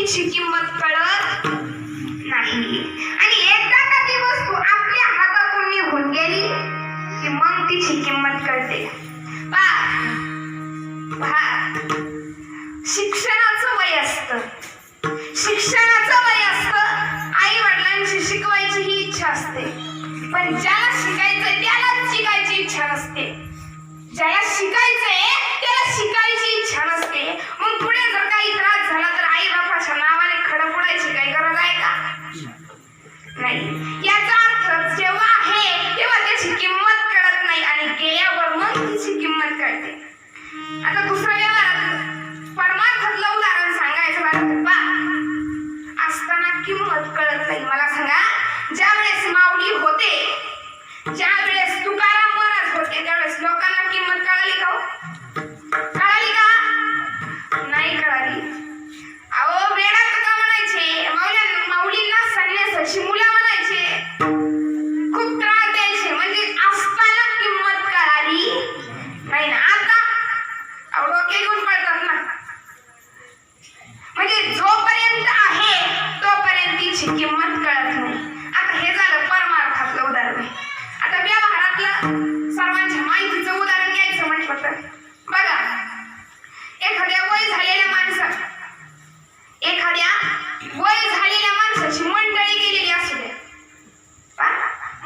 तिची किंमत कळत नाही. आणि एकदा का ती वस्तू आपल्या हातातून निघून गेली की मग तिची किंमत कळते. शिक्षणाचं वय असत. शिक्षणाचं वय असतं आई वडिलांची शिकवायची ही इच्छा असते. पण ज्याला शिकायचं त्याला शिकायची इच्छा नसते. ज्याला शिकायचंय त्याला शिकायची इच्छा नसते. मग पुढे जर काही सर्वांच्या माहितीचं उदाहरण घ्यायचं म्हटलं तर. बघा एखाद्या वय झालेल्या माणसा एखाद्या वय झालेल्या माणसाची मंडळी गेलेली असू द्या.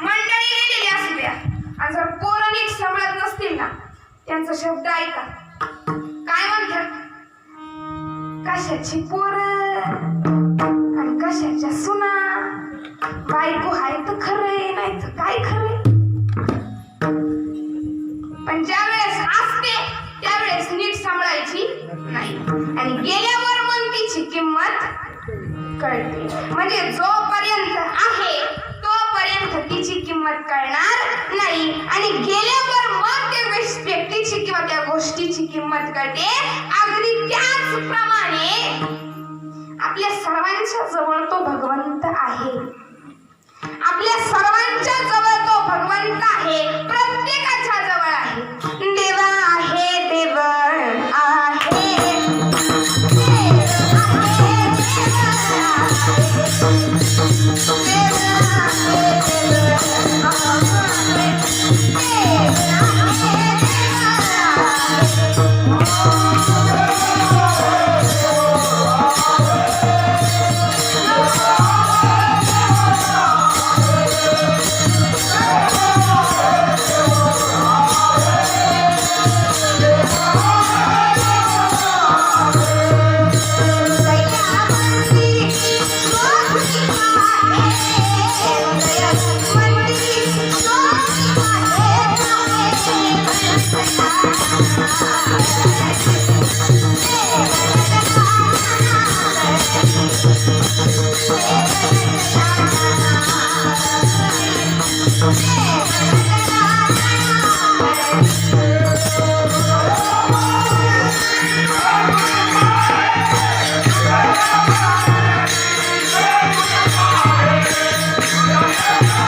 मंडळी गेलेली असू द्या. आणि जर पोरं नीट सांभाळत नसतील ना त्यांचा शब्द ऐका. काय म्हणतात कशाची पोर? आणि कशाच्या सुना? कळते. म्हणजे जोपर्यंत आहे तोपर्यंत तिची किंमत कळणार नाही. आणि गेल्यावर मग त्या व्यक्तीची किंवा त्या गोष्टीची किंमत कळते. अगदी त्याचप्रमाणे आपल्या सर्वांच्या जवळ तो भगवंत आहे. आपल्या सर्वांच्या जवळ